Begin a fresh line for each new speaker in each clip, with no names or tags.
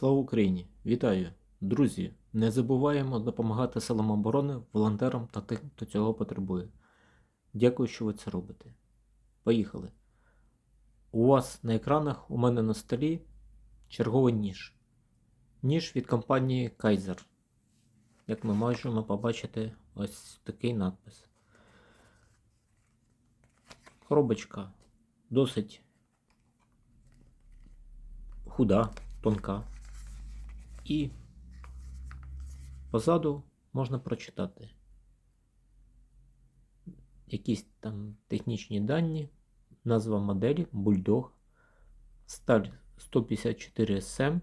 Слава Україні! Вітаю! Друзі! Не забуваємо допомагати силам оборони, волонтерам та тим, хто цього потребує. Дякую, що ви це робите. Поїхали. У вас на екранах у мене на столі черговий ніж. Ніж від компанії Kaiser. Як ми можемо побачити, ось такий надпис. Коробочка досить худа, тонка. І позаду можна прочитати якісь там технічні дані, назва моделі Bulldog, сталь 154 SM,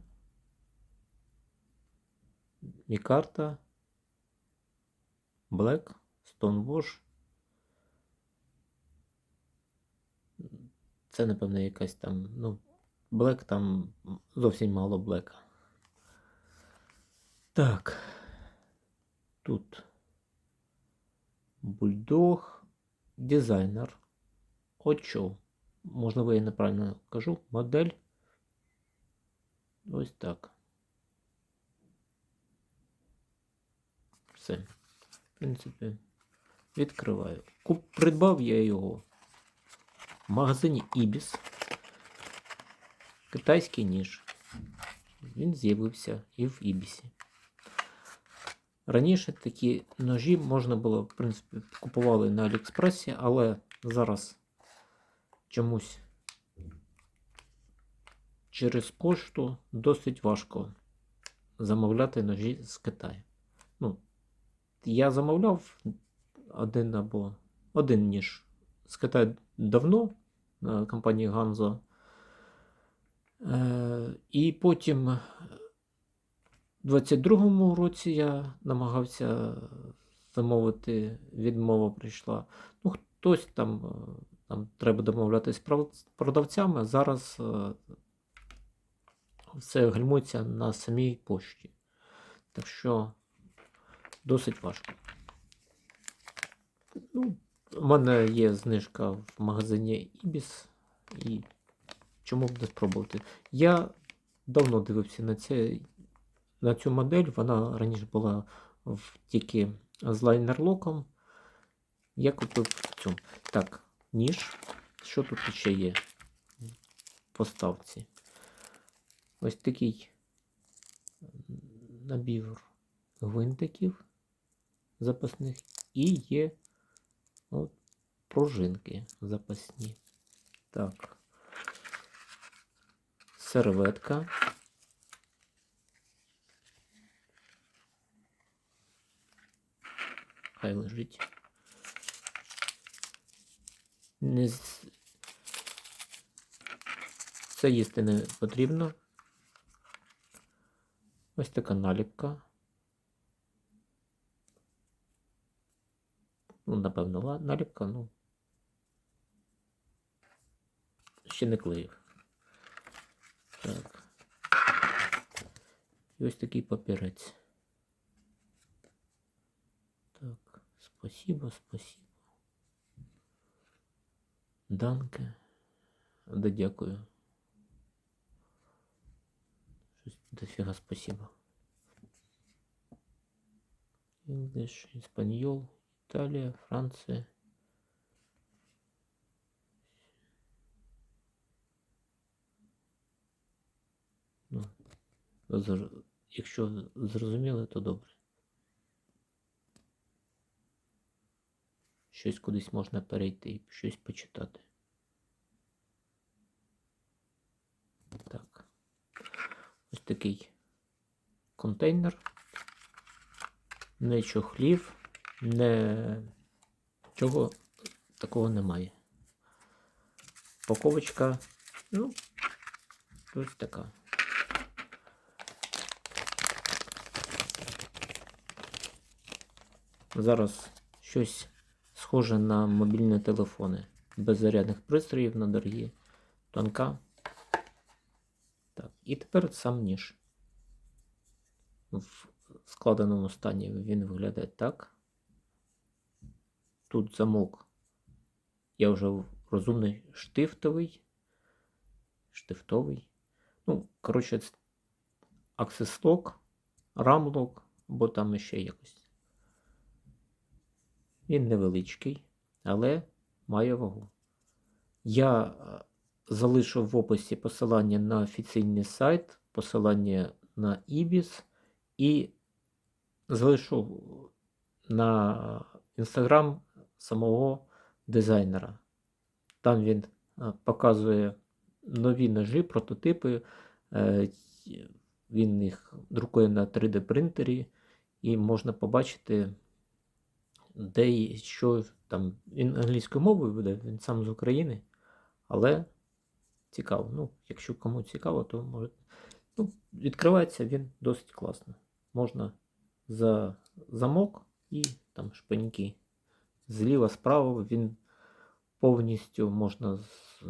мікарта, Black, Stonewash. Це, напевно, якась там, ну, Black там зовсім мало блека. Так. Тут бульдог, дизайнер. Очо. Можливо, я неправильно кажу. Модель. Ось так. Все. В принципі, відкриваю. Куп, придбав я його в магазині Ibis. Китайський ніж. Він з'явився і в Ібісі. Раніше такі ножі можна було, в принципі, купували на Аліекспресі, але зараз чомусь через пошту досить важко замовляти ножі з Китаю. Ну, я замовляв один або один ніж з Китаю давно на компанії Ганзо. Е, І потім 22-му році я намагався замовити, відмова прийшла. Ну, хтось там, е, там треба домовлятися з продавцями, зараз е, все гальмується на самій пошті. Так що досить важко. Ну, у мене є знижка в магазині Ibis і чому б не спробувати? Я давно дивився на, це, на цю модель. Вона раніше була в, тільки з лайнерлоком. Я купив цю. Так, ніж. Що тут ще є в поставці? Ось такий набір гвинтиків запасних і є от, пружинки запасні. Так серветка. Хай лежить. Не. Це їсти не потрібно. Ось така наліпка. Ну, напевно, наліпка, ну. Ще не клеїв. Так. І ось такий папірець. Так, спасибо, спасибо. Данке. Да дякую. Щось дофіга спасибо. English, Іспаньол, Італія, Франція. Ну, якщо зрозуміли, то добре. Щось кудись можна перейти і щось почитати. Так. Ось такий контейнер. Не чохлів, не чого такого немає. Паковочка, ну, ось така. Зараз щось схоже на мобільні телефони. Без зарядних пристроїв на дорогі, тонка. Так, і тепер сам ніж. В складеному стані він виглядає так. Тут замок. Я вже розумний штифтовий. Штифтовий. Ну, коротше, RAM Lock, або там ще якось. Він невеличкий, але має вагу. Я е, залишу в описі посилання на офіційний сайт, посилання на IBIS і залишу на інстаграм самого дизайнера. Там він е, показує нові ножі, прототипи. е, Він їх друкує на 3D принтері, і можна побачити, де і що там. Англійською мовою буде, він сам з України, але цікаво. Ну, якщо кому цікаво, то може. Ну, відкривається він досить класно. Можна за замок і там шпиньки. Зліва, справа він повністю можна з...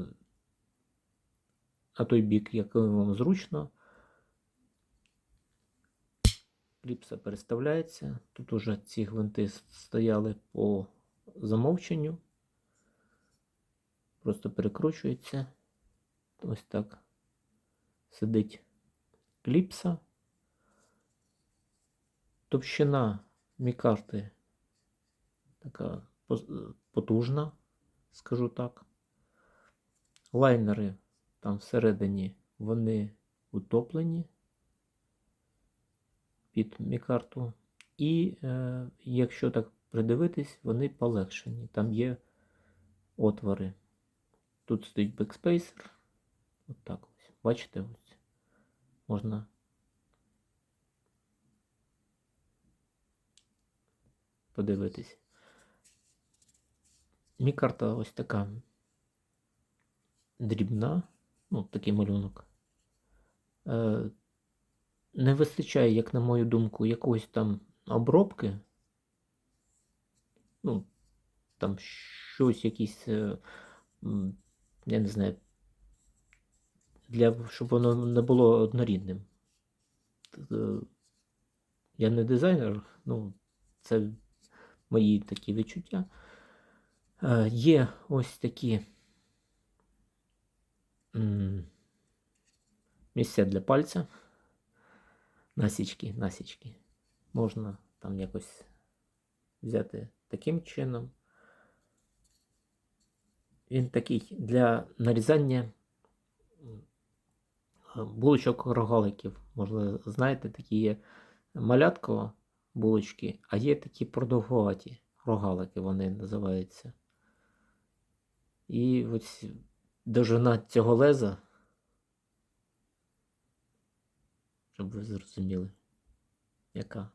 на той бік, який вам зручно. Кліпса переставляється. Тут уже ці гвинти стояли по замовченню. Просто перекручується. Ось так сидить кліпса. Товщина мікарти така потужна, скажу так. Лайнери там всередині вони утоплені під мікарту. І е, якщо так придивитись, вони полегшені. Там є отвори. Тут стоїть бекспейсер. От так ось. Бачите, ось. Можна подивитись. Мікарта ось така дрібна, ну, такий малюнок. Не вистачає, як на мою думку, якоїсь там обробки. Ну, там щось якісь, е, я не знаю, для, щоб воно не було однорідним. Е, Я не дизайнер, ну, це мої такі відчуття. Е, Є ось такі місця для пальця. Насічки, насічки. Можна там якось взяти таким чином. Він такий для нарізання е, булочок рогаликів. Можливо, знаєте, такі є малятково булочки, а є такі продовгуваті рогалики, вони називаються. І ось довжина цього леза, щоб ви зрозуміли, яка.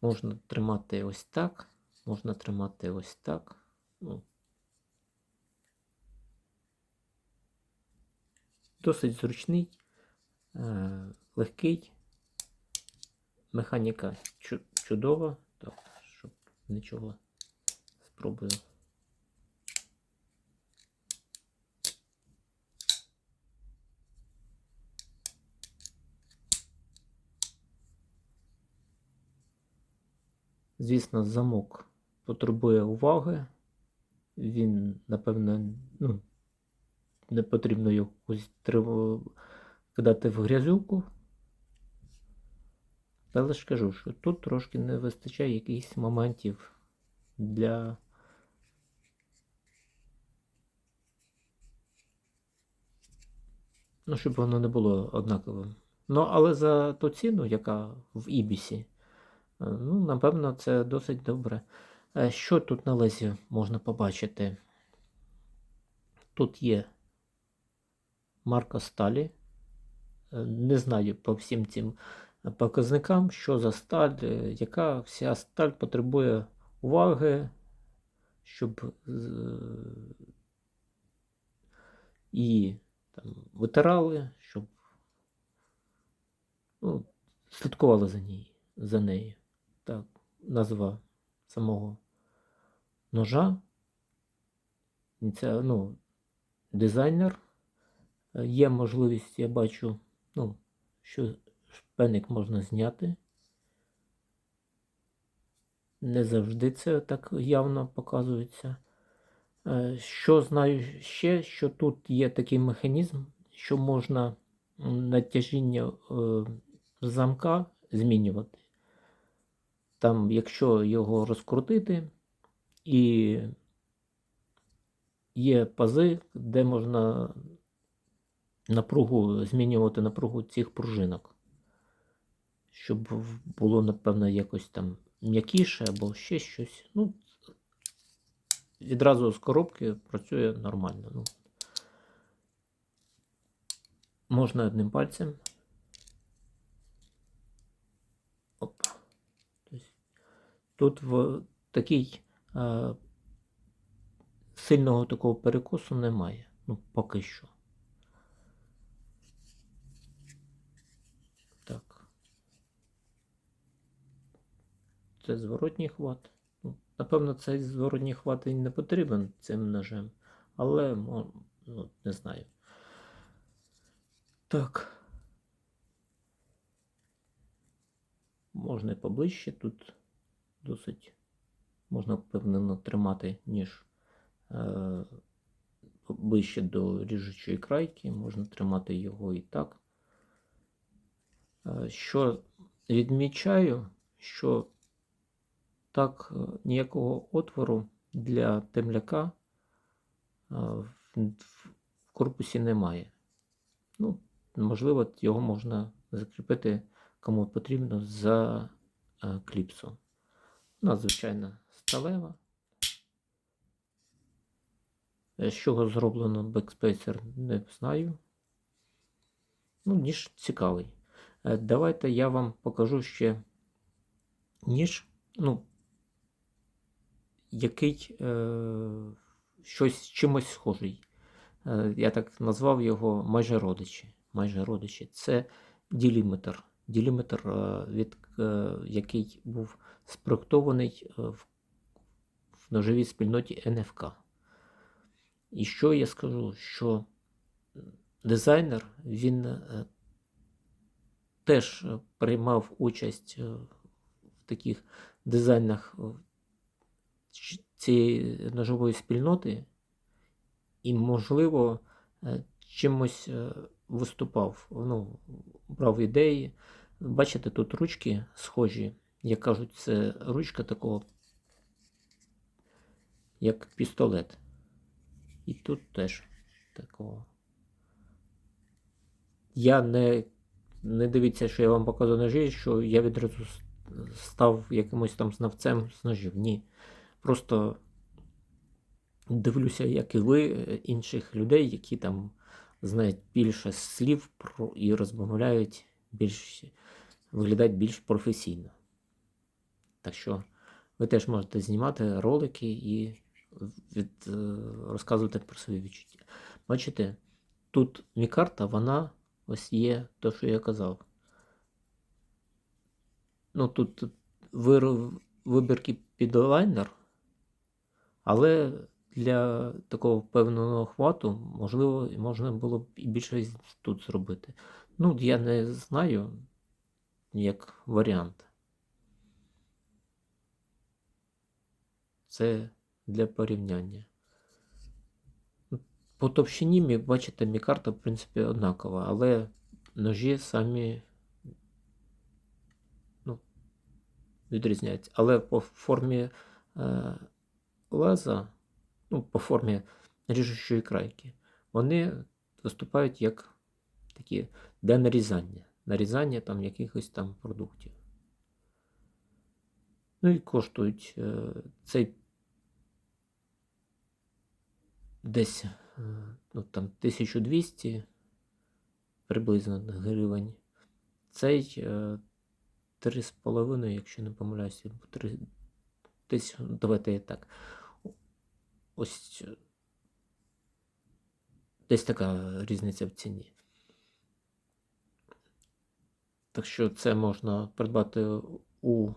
Можна тримати ось так, можна тримати ось так. Ну, досить зручний, е, легкий. Механіка чудова. Так, щоб нічого спробую. Звісно, замок потребує уваги. Він, напевно, ну, не потрібно триво- кидати в грязюку. Але ж кажу, що тут трошки не вистачає якихось моментів для. Ну, щоб воно не було однаковим. Ну, але за ту ціну, яка в Ібісі, ну, напевно, це досить добре. Е, Що тут на лезі можна побачити? Тут є марка сталі. Е, Не знаю по всім цим показникам, що за сталь, е, яка вся сталь потребує уваги, щоб її там, витирали, щоб ну, слідкували за, ній, за нею. Так, назва самого ножа. Це, ну, дизайнер. Е, Є можливість, я бачу, ну, що шпеник можна зняти. Не завжди це так явно показується. Е, Що знаю ще, що тут є такий механізм, що можна натяжіння е, замка змінювати. Там, якщо його розкрутити, і є пази, де можна напругу, змінювати напругу цих пружинок. Щоб було, напевно, якось там м'якіше або ще щось. Ну, відразу з коробки працює нормально. Ну, можна одним пальцем. Тут в такий е, сильного такого перекосу немає. Ну, поки що. Так. Це зворотній хват. Ну, напевно, цей зворотній хват і не потрібен цим ножем. Але ну, не знаю. Так. Можна і поближче тут досить можна впевнено тримати ніж е, ближче до ріжучої крайки, можна тримати його і так. Е, Що відмічаю, що так е, ніякого отвору для темляка е, в корпусі немає. Ну, можливо, його можна закріпити кому потрібно за е, кліпсом. Надзвичайно сталева. Е, З чого зроблено бекспейсер, не знаю. Ну, ніж цікавий. Е, Давайте я вам покажу ще ніж, ну, який е, щось чимось схожий. Е, Я так назвав його майже родичі. Майже родичі. Це діліметр. Діліметр, е, від, е, який був спроектований е, в, ножовій спільноті НФК. І що я скажу? Що дизайнер він теж приймав участь в таких дизайнах цієї ножової спільноти, і, можливо, чимось виступав, ну, брав ідеї. Бачите, тут ручки схожі, як кажуть, це ручка такого, як пістолет. І тут теж такого. Я не, не дивіться, що я вам показую ножі, що я відразу став якимось там знавцем з ножів. Ні. Просто дивлюся, як і ви, е, інших людей, які там знають більше слів про і розмовляють більш, виглядають більш професійно. Так що ви теж можете знімати ролики і від, е, розказувати про свої відчуття. Бачите, тут мікарта, вона ось є те, що я казав. Ну, тут вибірки під лайнер, але для такого певного хвату, можливо, можна було б і більше тут зробити. Ну, я не знаю, як варіант. Це для порівняння. По товщині, бачите, мікарта, в принципі, однакова, але ножі самі ну, відрізняються. Але по формі е, леза, ну, по формі ріжучої крайки, вони виступають як такі для нарізання. Нарізання там якихось там продуктів. Ну і коштують е, цей десь е, ну, там 1200 приблизно гривень. Цей е, 3,5, якщо не помиляюся, або 3, десь, давайте я так. Ось е, десь така різниця в ціні. Так що це можна придбати у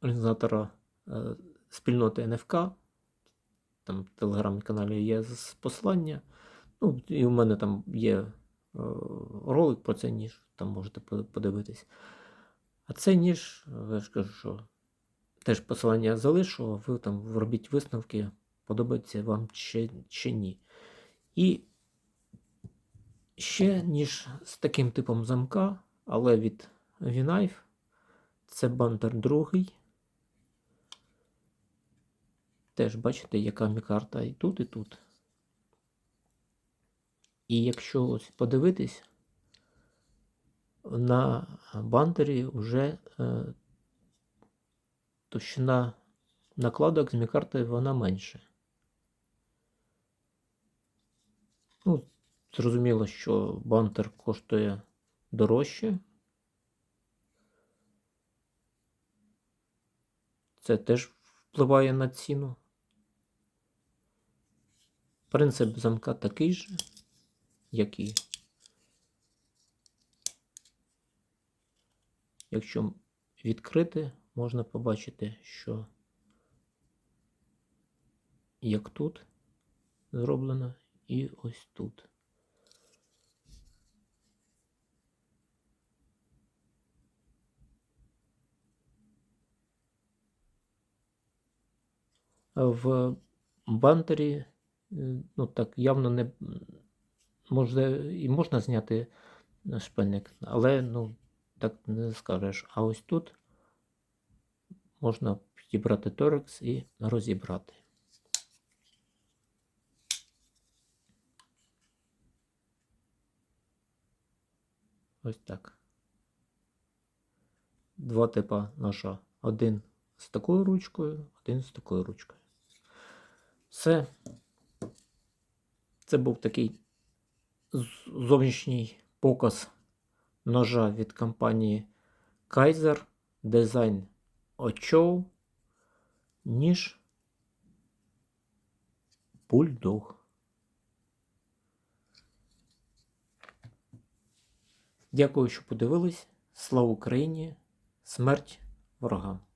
організатора е, спільноти НФК. Там в телеграм-каналі є посилання. Ну, і у мене там є е, ролик про цей ніж, там можете подивитись. А цей ніж, я ж кажу, що теж посилання залишу, а ви там робіть висновки, подобається вам чи, чи ні. І ще, ніж з таким типом замка, але від V-Knife. Це бантер другий. Теж бачите, яка мікарта і тут, і тут. І якщо ось подивитись, на бантері вже е, товщина накладок з мікартою вона менше. Ну, зрозуміло, що бантер коштує дорожче. Це теж впливає на ціну. Принцип замка такий же, як і. Якщо відкрити, можна побачити, що як тут зроблено, і ось тут. В бантері, е, ну так, явно не може, і можна зняти шпильник, але ну, так не скажеш. А ось тут можна підібрати торекс і розібрати. Ось так. Два типа ножа. Один з такою ручкою, один з такою ручкою. Все. Це був такий зовнішній показ ножа від компанії Kaiser. Дизайн очов, ніж бульдог. Дякую, що подивились. Слава Україні! Смерть ворогам!